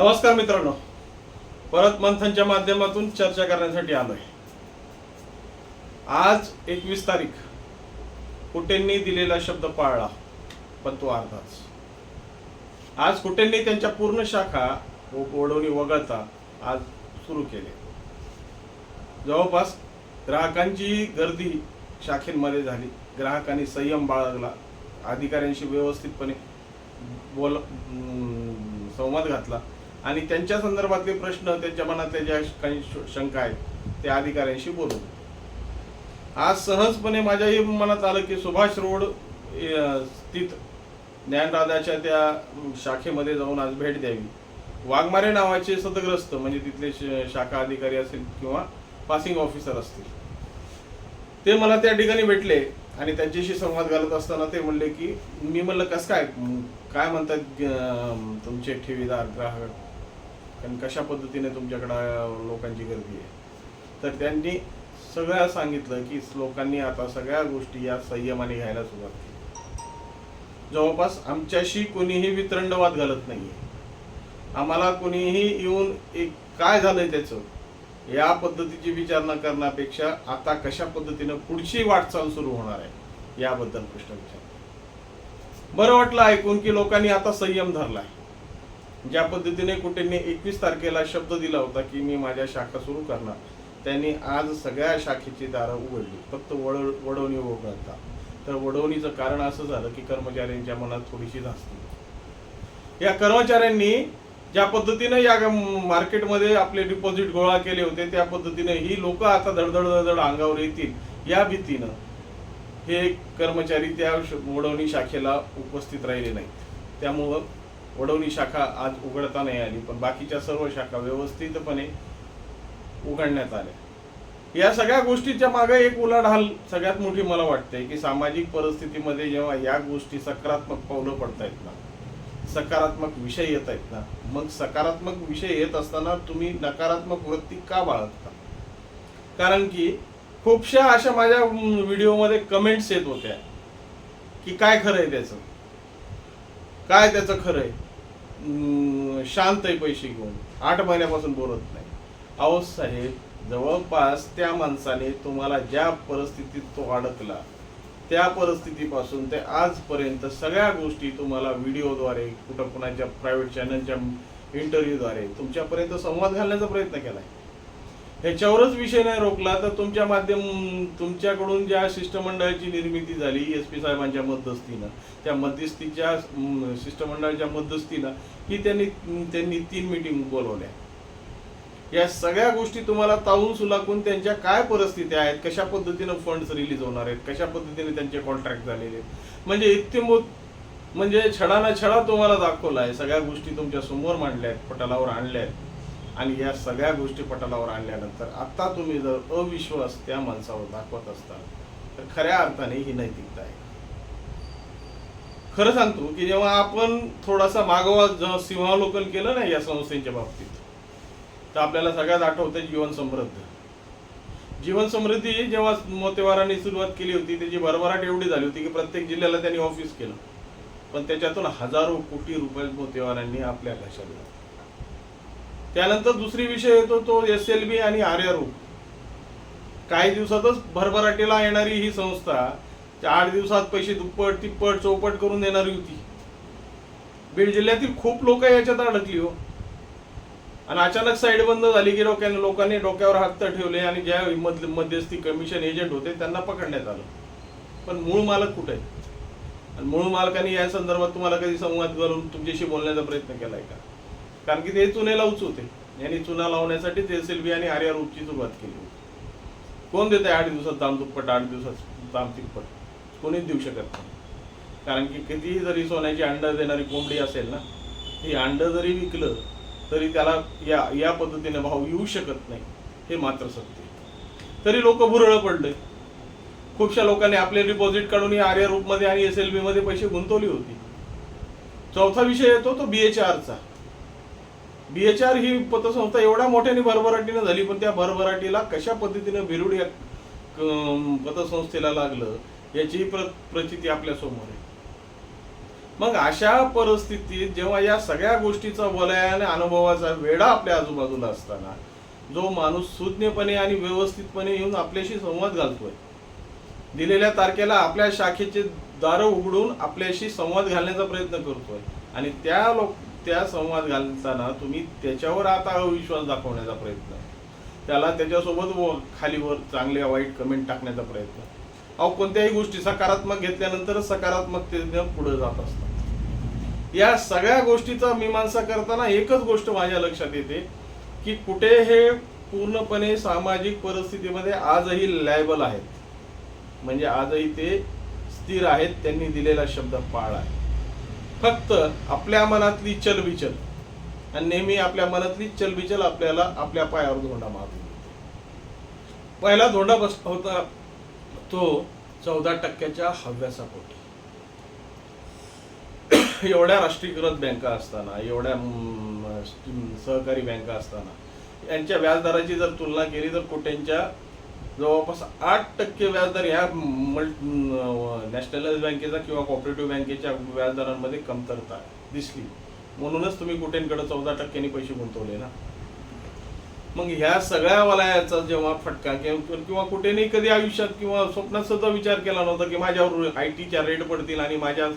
नमस्कार मित्रांनो. परत मंथनच्या माध्यमातून चर्चा करण्यासाठी आलोय. आज एकवीस तारीख. कुटेंनी दिलेला शब्द पाळला पण तो अर्धाच. आज कुटेंनी त्यांच्या पूर्ण शाखा व वगळता आज सुरू केले. जवळपास ग्राहकांची गर्दी शाखेमध्ये झाली. ग्राहकांनी संयम बाळगला. अधिकाऱ्यांशी व्यवस्थितपणे बोल संवाद घातला. आणि त्यांच्या संदर्भातले प्रश्न त्यांच्या मनातल्या ज्या काही शंका आहेत त्या अधिकाऱ्यांशी बोलू आज सहजपणे माझ्याही मनात आलं की सुभाष रोड स्थित ज्ञानराजाच्या त्या शाखेमध्ये जाऊन आज भेट द्यावी. वाघमारे नावाचे सदग्रस्त म्हणजे तिथले श- शाखा अधिकारी असतील किंवा पासिंग ऑफिसर असतील. ते मला त्या ठिकाणी भेटले आणि त्यांच्याशी संवाद घालत असताना ते म्हणले की मी म्हणलं कसं काय? काय म्हणतात तुमचे ठेवीदार ग्राहक? कारण कशा पद्धतीने तुमच्याकडं लोकांची गर्दी आहे. तर त्यांनी सगळ्या सांगितलं की लोकांनी आता सगळ्या गोष्टी या संयमाने घ्यायला सुरुवात केली. जवळपास आमच्याशी कोणीही वितरंडवाद घालत नाहीये. आम्हाला कोणीही येऊन एक काय झालंय त्याचं या पद्धतीची विचारणा करण्यापेक्षा आता कशा पद्धतीनं पुढची वाटचाल सुरू होणार आहे याबद्दल प्रश्न विचार बरं वाटलं ऐकून की लोकांनी आता संयम धरलाय. ज्या पद्धतीने कुठेनी एकवीस तारखेला शब्द दिला होता की मी माझ्या शाखा सुरू करणार त्यांनी आज सगळ्या शाखेची दारं उघडली. फक्त वड वडवणी वगळता तर वडवणीचं कारण असं झालं की कर्मचाऱ्यांच्या मनात थोडीशी धास्ती. या कर्मचाऱ्यांनी ज्या पद्धतीनं या मार्केटमध्ये आपले डिपॉझिट गोळा केले होते त्या पद्धतीने ही लोक आता धडधड धडधड अंगावर येतील या भीतीनं हे कर्मचारी त्या वडवणी शाखेला उपस्थित राहिले नाहीत. त्यामुळं वडवणी शाखा आज उघडता नाही आली पण बाकीच्या सर्व शाखा व्यवस्थितपणे उघडण्यात आल्या. या सगळ्या गोष्टीच्या मागे एक उलाढाल सगळ्यात मोठी मला वाटते की सामाजिक परिस्थितीमध्ये जेव्हा या गोष्टी सकारात्मक पावलं पडतायत ना सकारात्मक विषय येत आहेत ना मग सकारात्मक विषय येत असताना तुम्ही नकारात्मक वृत्ती का बाळगता? कारण की खूपशा अशा माझ्या व्हिडिओमध्ये कमेंट्स येत होत्या की काय खरं आहे त्याचं? काय त्याचं खरं आहे शांत आहे पैसे घेऊन. आठ महिन्यापासून बोलत नाही. अहो साहेब जवळपास त्या माणसाने तुम्हाला ज्या परिस्थितीत तो अडकला त्या परिस्थितीपासून ते आजपर्यंत सगळ्या गोष्टी तुम्हाला व्हिडिओद्वारे कुठं कुणाच्या प्रायव्हेट चॅनलच्या इंटरव्ह्यूद्वारे तुमच्यापर्यंत संवाद घालण्याचा प्रयत्न केला आहे ह्याच्यावरच विषय नाही रोखला तर तुमच्या माध्यम तुमच्याकडून ज्या शिष्टमंडळाची निर्मिती झाली एस पी साहेबांच्या मध्यस्थीनं त्या मध्यस्थीच्या शिष्टमंडळाच्या मध्यस्थीनं ही त्यांनी त्यांनी तीन मिटिंग बोलवल्या. या सगळ्या गोष्टी तुम्हाला तावून सुलाकून त्यांच्या काय परिस्थिती आहेत कशा पद्धतीनं फंड्स रिलीज होणार आहेत कशा पद्धतीने त्यांचे कॉन्ट्रॅक्ट झालेले आहेत? म्हणजे इत्यमूत म्हणजे छडाना छडा तुम्हाला दाखवला आहे सगळ्या गोष्टी तुमच्यासमोर मांडल्या आहेत पटलावर आणल्या आहेत. आणि या सगळ्या गोष्टी पटलावर आणल्यानंतर आता तुम्ही जर अविश्वास त्या माणसावर दाखवत असताल तर खऱ्या अर्थाने ही नैतिकता आहे. खरं सांगतो की जेव्हा आपण थोडासा मागोवा जेव्हा सिंहावलोकन केलं ना या संस्थेच्या बाबतीत तर आपल्याला सगळ्यात आठवतं जीवन समृद्ध. जीवन समृद्धी जेव्हा मोतेवारांनी सुरुवात केली होती त्याची भरभराट एवढी झाली होती की प्रत्येक जिल्ह्याला त्यांनी ऑफिस केलं. पण त्याच्यातून हजारो कोटी रुपये मोतेवारांनी आपल्या घशात घातले त्यानंतर दुसरी विषय येतो तो एस एल बी आणि आर्यरू काही दिवसातच भरभराटीला येणारी ही संस्था त्या आठ दिवसात पैसे दुप्पट तिप्पट चौपट करून देणारी होती. बीड जिल्ह्यातील खूप लोक याच्यात अडकली हो. आणि अचानक साईड बंद झाली की डोक्याने लोकांनी डोक्यावर हात ठेवले आणि ज्या मध- मध्यस्थी कमिशन एजंट होते त्यांना पकडण्यात आलं. पण मूळ मालक कुठे? आहे आणि मूळ मालकाने या संदर्भात तुम्हाला कधी संवाद घालून तुमच्याशी बोलण्याचा प्रयत्न केलाय का? कारण की ते चुने लावूच होते. यांनी चुना लावण्यासाठी ते एस एल बी आणि आर्या रूपची सुरुवात केली होती. कोण देत आहे आठ दिवसात दाम दुप्पट आठ दिवसात दाम तिप्पट? कोणीच देऊ शकत नाही. कारण की कितीही जरी सोन्याची अंडं देणारी कोंबडी असेल ना ही अंडं जरी विकलं तरी त्याला या या पद्धतीने भाव येऊ शकत नाही हे मात्र सत्य तरी लोक भुरळ पडले खूपशा लोकांनी आपले डिपॉझिट काढून या आर्या रूपमध्ये आणि एस एल बी मध्ये पैसे गुंतवली होती. चौथा विषय येतो तो बी एच आरचा बी एच आर ही पतसंस्था एवढ्या मोठ्याने भरभराटीनं झाली पण त्या भरभराटीला कशा पद्धतीनं भिरुड या पतसंस्थेला लागलं याची प्र प्रचिती आपल्यासमोर आहे. मग अशा परिस्थितीत जेव्हा या सगळ्या गोष्टीचा वलय आणि अनुभवाचा वेढा आपल्या आजूबाजूला असताना जो माणूस सुज्ञपणे आणि व्यवस्थितपणे येऊन आपल्याशी संवाद घालतोय दिलेल्या तारखेला आपल्या शाखेचे दारं उघडून आपल्याशी संवाद घालण्याचा प्रयत्न करतोय आणि त्या लोक त्या संवाद घालताना तुम्ही त्याच्यावर आता अविश्वास दाखवण्याचा प्रयत्न. त्याला त्याच्यासोबत व खालीवर चांगल्या वाईट कमेंट टाकण्याचा प्रयत्न. अहो कोणत्याही गोष्टी सकारात्मक घेतल्यानंतर सकारात्मकतेनं पुढे जात असतात. या सगळ्या गोष्टीचा मीमांसा करताना एकच गोष्ट माझ्या लक्षात येते की कुठे हे पूर्णपणे सामाजिक परिस्थितीमध्ये आजही लायबल आहेत. म्हणजे आजही ते स्थिर आहेत त्यांनी दिलेला शब्द पाळ. आहे फक्त आपल्या मनातली चलबिचल. आणि नेहमी आपल्या मनातली चलबिचल आपल्याला आपल्या पायावर धोंडा मारून पहिला धोंडा बस होता तो चौदा टक्क्याच्या हव्यासापोटी. एवढ्या राष्ट्रीयकृत बँका असताना एवढ्या सहकारी बँका असताना यांच्या व्याजदराची जर तुलना केली तर कोट्यांच्या जवळपास आठ टक्के व्याजदर ह्या नॅशनलाइज बँकेचा किंवा कॉपरेटिव्ह बँकेच्या व्याजदरांमध्ये कमतरता दिसली. म्हणूनच तुम्ही कुठेंकडे चौदा टक्क्यांनी पैसे गुंतवले ना. मग ह्या सगळ्या वलयाचा जेव्हा फटका किंवा किंवा कुठेही कधी आयुष्यात किंवा स्वप्नात सुद्धा विचार केला नव्हता की माझ्यावर आय टीच्या रेट पडतील आणि माझ्या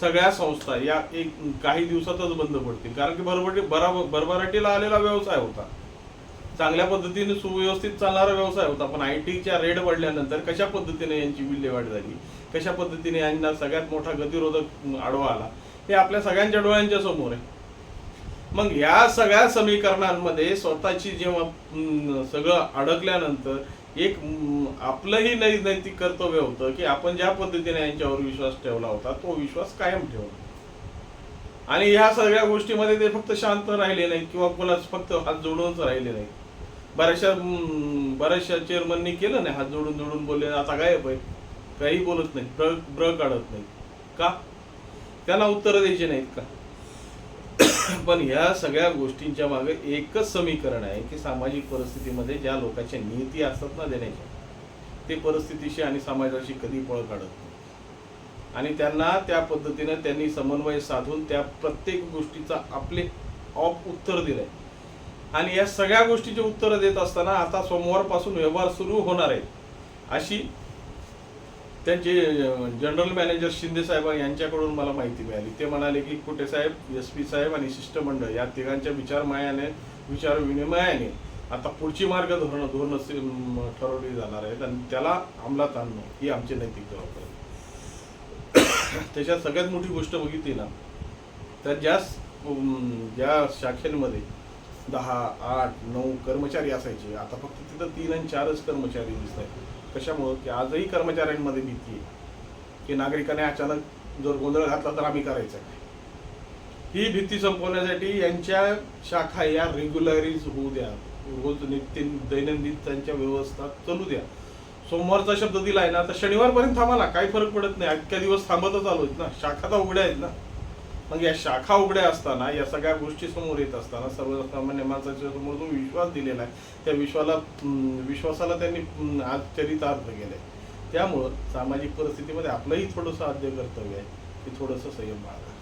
सगळ्या संस्था या एक काही दिवसातच बंद पडतील. कारण की बरोबर बरा भरभराटीला आलेला व्यवसाय होता. चांगल्या पद्धतीने सुव्यवस्थित चालणारा व्यवसाय होता पण आय टीच्या रेड पडल्यानंतर कशा पद्धतीने यांची विल्हेवाट झाली? कशा पद्धतीने यांना सगळ्यात मोठा गतिरोधक आडवा आला? हे आपल्या सगळ्यांच्या डोळ्यांच्या समोर आहे. मग या सगळ्या समीकरणांमध्ये स्वतःची जेव्हा सगळं अडकल्यानंतर एक आपलंही नै नैतिक कर्तव्य होतं की आपण ज्या पद्धतीने यांच्यावर विश्वास ठेवला होता तो विश्वास कायम ठेवला. आणि ह्या सगळ्या गोष्टीमध्ये ते फक्त शांत राहिले नाहीत किंवा कोणाच फक्त हात जोडूनच राहिले नाहीत. बऱ्याचशा बऱ्याचशा चेअरमननी केलं नाही. हात जोडून जोडून बोलले आता गायब आहे. काही बोलत नाही ब्र ब्र काढत नाही का? त्यांना उत्तरं द्यायची नाहीत का? पण ह्या सगळ्या गोष्टींच्या मागे एकच समीकरण आहे की सामाजिक परिस्थितीमध्ये ज्या लोकांच्या नियती असतात ना देण्याच्या ते परिस्थितीशी आणि समाजाशी कधी पळ काढत नाही आणि त्यांना त्या पद्धतीनं त्यांनी समन्वय साधून त्या प्रत्येक गोष्टीचा आपले ऑप उत्तर दिलं आहे आणि या सगळ्या गोष्टीचे उत्तरं देत असताना आता सोमवारपासून व्यवहार सुरू होणार आहेत. अशी त्यांचे जनरल मॅनेजर शिंदे साहेब यांच्याकडून मला माहिती मिळाली. ते म्हणाले की कुटे साहेब? एस पी साहेब आणि शिष्टमंडळ या तिघांच्या विचारमायाने विचार विनिमयाने आता पुढची मार्ग धोरण धोरण ठरवली जाणार आहेत आणि त्याला अंमलात आणणं ही आमची नैतिक जबाबदारी आहे. त्याच्यात सगळ्यात मोठी गोष्ट बघितली ना तर ज्या ज्या शाखेमध्ये दहा आठ नऊ कर्मचारी असायचे. आता फक्त तिथं तीन आणि चारच कर्मचारी दिसत आहेत. कशामुळं? की आजही कर्मचाऱ्यांमध्ये भीती आहे. की नागरिकाने अचानक जर गोंधळ घातला तर आम्ही करायचं आहे ही भीती संपवण्यासाठी यांच्या शाखा या रेग्युलरीज होऊ द्या. रोज नित्य दैनंदिन त्यांच्या व्यवस्था चालू द्या. सोमवारचा शब्द दिलाय ना तर शनिवारपर्यंत थांबा ना. काही फरक पडत नाही. अख्ख्या दिवस थांबतच आलो ना. शाखा तर उघड्या आहेत ना. मग या शाखा उघड्या असताना या सगळ्या गोष्टी समोर येत असताना सर्वसामान्य माणसाच्या समोर जो विश्वास दिलेला आहे त्या विश्वाला विश्वासाला त्यांनी अं, आज चरितार्थ केलंय. त्यामुळं सामाजिक परिस्थितीमध्ये आपलंही थोडंसं आद्य कर्तव्य आहे की थोडंसं संयम बाळगा.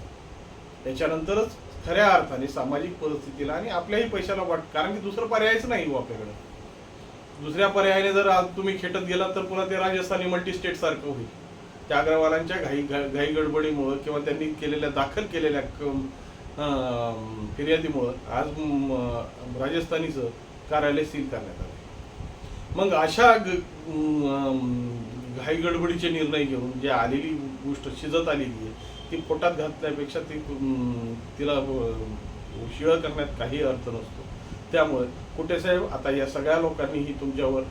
त्याच्यानंतरच खऱ्या अर्थाने सामाजिक परिस्थितीला आणि आपल्याही पैशाला वाट कारण की दुसरं पर्यायच नाही हो आपल्याकडे. दुसऱ्या पर्यायाने जर आज तुम्ही खेटत गेलात तर पुन्हा ते राजस्थानी मल्टी स्टेट सारखं होईल. त्या अग्रवालांच्या घाई घाई गडबडीमुळं किंवा त्यांनी केलेल्या दाखल केलेल्या फिर्यादीमुळं आज राजस्थानीचं कार्यालय सील करण्यात आलं. मग अशा घाई गडबडीचे निर्णय घेऊन जे आलेली गोष्ट शिजत आलेली आहे ती पोटात घातल्यापेक्षा ती तिला शिळ करण्यात काही अर्थ नसतो. त्यामुळे कुठे साहेब आता या सगळ्या लोकांनीही तुमच्यावर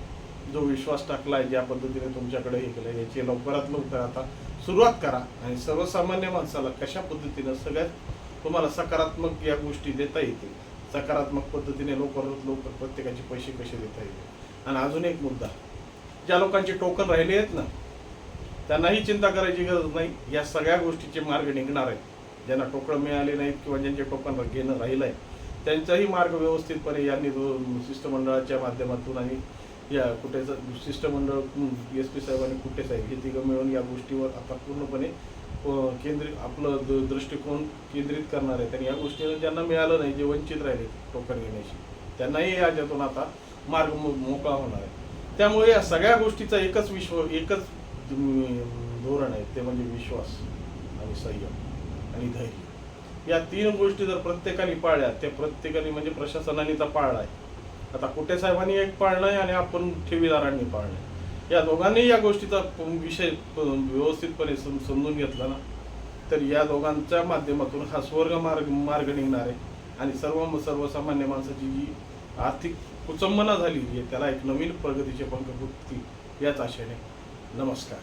जो विश्वास टाकला आहे ज्या पद्धतीने तुमच्याकडे हे केलं याची लवकरात लवकर आता सुरुवात करा. आणि सर्वसामान्य माणसाला कशा पद्धतीनं सगळ्यात तुम्हाला सकारात्मक या गोष्टी देता येतील? सकारात्मक पद्धतीने लवकरात लवकर प्रत्येकाचे पैसे कसे देता येतील? आणि अजून एक मुद्दा. ज्या लोकांचे टोकन राहिले आहेत ना त्यांनाही चिंता करायची गरज नाही. या सगळ्या गोष्टीचे मार्ग निघणार आहेत. ज्यांना टोकन मिळाले नाहीत किंवा ज्यांचे टोकन घेणं राहिलं आहे त्यांचाही मार्ग व्यवस्थितपणे यांनी दो- शिष्टमंडळाच्या माध्यमातून आणि या कुठेचं शिष्टमंडळ एस पी साहेब आणि कुठे साहेब हे तिघं मिळून या गोष्टीवर आता पूर्णपणे केंद्रित आपलं द- दृष्टिकोन केंद्रित करणार आहे आणि या गोष्टीनं ज्यांना मिळालं नाही जे वंचित राहिले टोकन घेण्याची त्यांनाही याच्यातून आता मार्ग मो- मोकळा होणार आहे. त्यामुळे या सगळ्या गोष्टीचा एकच विश्व एकच अं, धोरण आहे ते म्हणजे विश्वास आणि संयम आणि धैर्य. या तीन गोष्टी जर प्रत्येकाने पाळल्या त्या प्रत्येकाने म्हणजे प्रशासनाने तर पाळला आहे. आता कुटे साहेबांनी एक पाळलंय आहे आणि आपण ठेवीदारांनी पाळलंय. आहे या दोघांनी या गोष्टीचा विषय व्यवस्थितपणे सम- समजून घेतला ना तर या दोघांच्या माध्यमातून हा स्वर्ग मार्ग मार्ग निघणार आहे. आणि सर्व सर्वसामान्य माणसाची जी आर्थिक कुचंबना झाली आहे त्याला एक नवीन प्रगतीचे पंख फुटतील याच आशेने. नमस्कार.